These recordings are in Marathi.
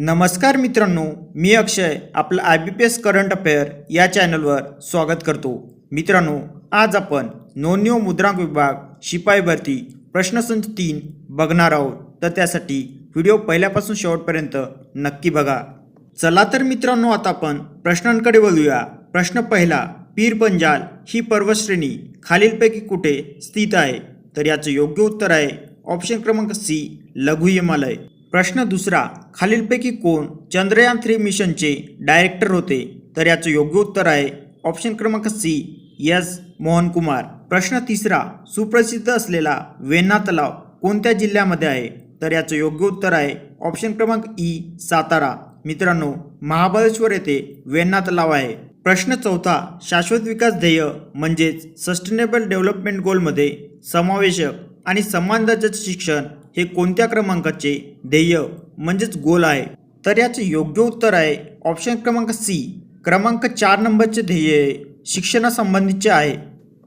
नमस्कार मित्रांनो मी अक्षय आपलं I B P S current affair या चॅनलवर स्वागत करतो. मित्रांनो आज आपण नोंदणी मुद्रांक विभाग शिपाई भरती प्रश्नसंच तीन बघणार आहोत. तर त्यासाठी व्हिडिओ पहिल्यापासून शेवटपर्यंत नक्की बघा. चला तर मित्रांनो आता आपण प्रश्नांकडे वळूया. प्रश्न पहिला पीर पंजाल ही पर्वतश्रेणी खालीलपैकी कुठे स्थित आहे? तर याचं योग्य उत्तर आहे ऑप्शन क्रमांक सी लघु हिमालय. प्रश्न दुसरा खालीलपैकी कोण चंद्रयान थ्री मिशनचे डायरेक्टर होते? तर याचं योग्य उत्तर आहे ऑप्शन क्रमांक सी एस मोहन कुमार प्रश्न तिसरा सुप्रसिद्ध असलेला वेन्ना तलाव कोणत्या जिल्ह्यामध्ये आहे? तर याचं योग्य उत्तर आहे ऑप्शन क्रमांक ई सातारा. मित्रांनो महाबळेश्वर येथे वेन्ना तलाव आहे. प्रश्न चौथा शाश्वत विकास ध्येय म्हणजेच सस्टेनेबल डेव्हलपमेंट गोलमध्ये समावेशक आणि समान दर्जाचे शिक्षण हे कोणत्या क्रमांकाचे ध्येय म्हणजेच गोल आहे? तर याचे योग्य उत्तर आहे ऑप्शन क्रमांक सी. क्रमांक चार नंबरचे ध्येय शिक्षणासंबंधीचे आहे.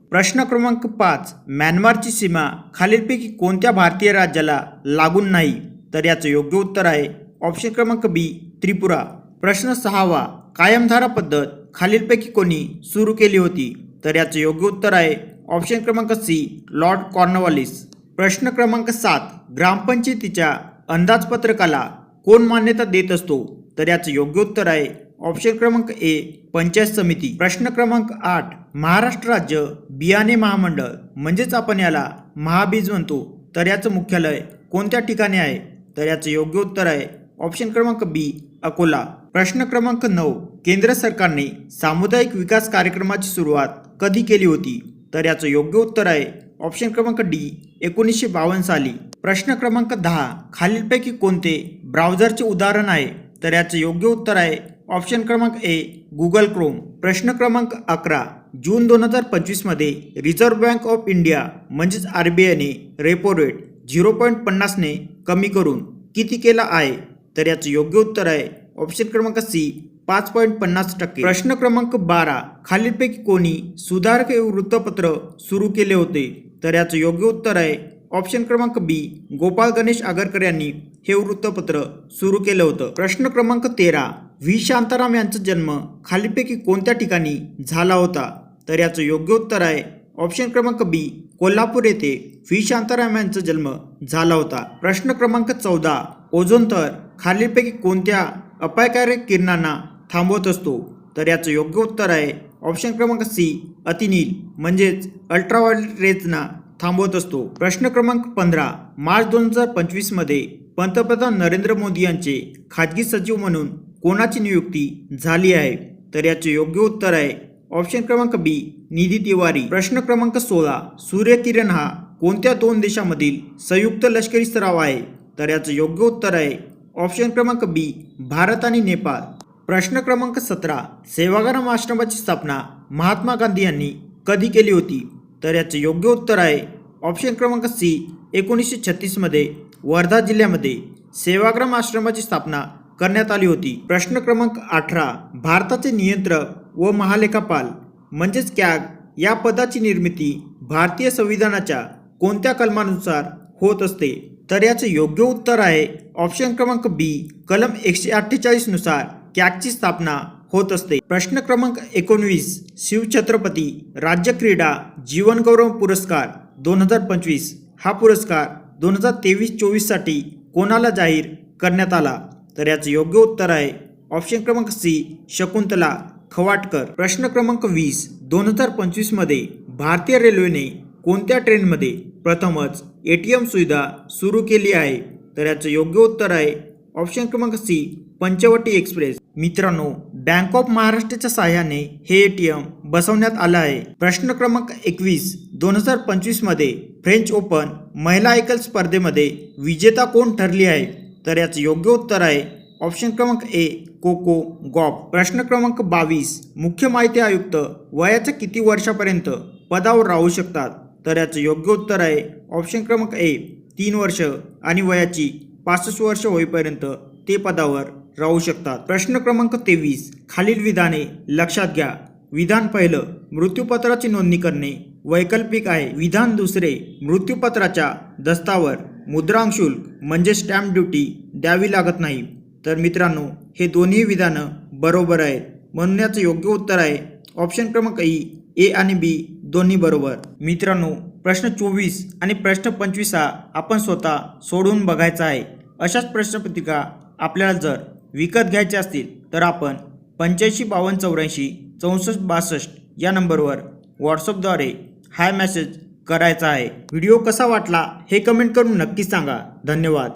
प्रश्न क्रमांक पाच. म्यानमारची सीमा खालीलपैकी कोणत्या भारतीय राज्याला लागून नाही? तर याचं योग्य उत्तर आहे ऑप्शन क्रमांक बी त्रिपुरा. प्रश्न सहावा. कायमधारा पद्धत खालीलपैकी कोणी सुरू केली होती? तर याचं योग्य उत्तर आहे ऑप्शन क्रमांक सी लॉर्ड कॉर्नवॉलिस. प्रश्न क्रमांक सात. ग्रामपंचायतीच्या अंदाजपत्रकाला कोण मान्यता देत असतो तर याचं योग्य उत्तर आहे ऑप्शन क्रमांक ए पंचायत समिती. प्रश्न क्रमांक आठ महाराष्ट्र राज्य बियाणे महामंडळ. म्हणजेच आपण याला महाबीज म्हणतो. तर याचं मुख्यालय कोणत्या ठिकाणी आहे? तर याचं योग्य उत्तर आहे ऑप्शन क्रमांक बी अकोला. प्रश्न क्रमांक नऊ केंद्र सरकारने सामुदायिक विकास कार्यक्रमाची सुरुवात कधी केली होती? तर याचं योग्य उत्तर आहे ऑप्शन क्रमांक डी एकोणीसशे बावन्न साली. प्रश्न क्रमांक दहा. खालीलपैकी कोणते ब्राउझरचे उदाहरण आहे? तर याचं योग्य उत्तर आहे ऑप्शन क्रमांक ए गुगल क्रोम. प्रश्न क्रमांक अकरा जून दोन हजार पंचवीसमध्ये रिझर्व्ह बँक ऑफ इंडिया म्हणजेच आर बी आयने रेपो रेट झिरो पॉईंट पन्नासने कमी करून किती केला आहे? तर याचं योग्य उत्तर आहे ऑप्शन क्रमांक सी पाच पॉईंट पन्नास टक्के. प्रश्न क्रमांक बारा खालीलपैकी कोणी सुधारक वृत्तपत्र सुरू केले होते? तर याचं योग्य उत्तर आहे ऑप्शन क्रमांक बी गोपाळ गणेश आगरकर यांनी हे वृत्तपत्र सुरू केलं होतं. प्रश्न क्रमांक तेरा व्ही. शांताराम यांचा जन्म खालीपैकी कोणत्या ठिकाणी झाला होता? तर याचं योग्य उत्तर आहे ऑप्शन क्रमांक बी कोल्हापूर येथे व्ही. शांताराम यांचा जन्म झाला होता. प्रश्न क्रमांक चौदा ओझोन थर खालीलपैकी कोणत्या अपायकारक किरणांना थांबवत असतो? तर याचं योग्य उत्तर आहे ऑप्शन क्रमांक सी अतिनील म्हणजेच अल्ट्राव्हायोलेट रेजना. थांबवत असतो. प्रश्न क्रमांक पंधरा. मार्च दोन हजार पंचवीसमध्ये पंतप्रधान नरेंद्र मोदी यांचे खाजगी सचिव म्हणून कोणाची नियुक्ती झाली आहे? तर याचे योग्य उत्तर आहे. ऑप्शन क्रमांक बी निधी तिवारी. प्रश्न क्रमांक सोळा सूर्यकिरण हा कोणत्या दोन देशामधील संयुक्त लष्करी सराव आहे? तर याचं योग्य उत्तर आहे. ऑप्शन क्रमांक बी भारत आणि नेपाळ. प्रश्न क्रमांक सतरा सेवाग्राम आश्रमाची स्थापना महात्मा गांधी यांनी कधी केली होती? तर याचं योग्य उत्तर आहे. ऑप्शन क्रमांक सी एकोणीसशे छत्तीसमध्ये वर्धा जिल्ह्यामध्ये सेवाग्राम आश्रमाची स्थापना करण्यात आली होती. प्रश्न क्रमांक अठरा भारताचे नियंत्रक व महालेखापाल म्हणजेच कॅग या पदाची निर्मिती भारतीय संविधानाच्या कोणत्या कलमानुसार होत असते? तर याचं योग्य उत्तर आहे. ऑप्शन क्रमांक बी कलम एकशे अठ्ठेचाळीसनुसार कॅगची स्थापना होत असते. प्रश्न क्रमांक एकोणवीस शिवछत्रपती राज्य क्रीडा जीवनगौरव पुरस्कार दोन हजार पंचवीस. हा पुरस्कार दोन हजार तेवीस चोवीससाठी कोणाला जाहीर करण्यात आला? तर याचं योग्य उत्तर आहे ऑप्शन क्रमांक सी शकुंतला खवाटकर. प्रश्न क्रमांक वीस दोन हजार पंचवीसमध्ये भारतीय रेल्वेने कोणत्या ट्रेनमध्ये प्रथमच ए टी एम सुविधा सुरू केली आहे? तर याचं योग्य उत्तर आहे ऑप्शन क्रमांक सी पंचवटी एक्सप्रेस. मित्रांनो बँक ऑफ महाराष्ट्राच्या सहाय्याने हे ए टी एम बसवण्यात आलं आहे. प्रश्न क्रमांक एकवीस दोन हजार पंचवीसमध्ये फ्रेंच ओपन महिला एकल स्पर्धेमध्ये विजेता कोण ठरली आहे? तर याचं योग्य उत्तर आहे ऑप्शन क्रमांक ए कोको गॉप प्रश्न क्रमांक बावीस मुख्य माहिती आयुक्त वयाच्या किती वर्षापर्यंत पदावर राहू शकतात? तर याचं योग्य उत्तर आहे ऑप्शन क्रमांक ए तीन वर्ष आणि वयाची पासष्ट वर्ष होईपर्यंत ते पदावर राहू शकतात. प्रश्न क्रमांक तेवीस. खालील विधाने लक्षात घ्या. विधान पहिलं मृत्यूपत्राची नोंदणी करणे. वैकल्पिक आहे. विधान दुसरे मृत्यूपत्राच्या दस्तावर. मुद्रांक शुल्क म्हणजे स्टॅम्प ड्युटी द्यावी लागत नाही. तर मित्रांनो हे दोन्ही विधानं बरोबर आहेत. म्हणून याचं योग्य उत्तर आहे. ऑप्शन क्रमांक ई ए आणि बी दोन्ही बरोबर. मित्रांनो प्रश्न चोवीस आणि प्रश्न पंचवीस हा आपण स्वतः सोडून बघायचा आहे. अशाच प्रश्नपत्रिका आपल्याला जर विकत घ्यायचे असतील तर आपण पंच्याऐंशी बावन्न चौऱ्याऐंशी चौसष्ट बासष्ट या नंबरवर व्हॉट्सअपद्वारे हाय मेसेज करायचा आहे. व्हिडिओ कसा वाटला हे कमेंट करून नक्की सांगा. धन्यवाद.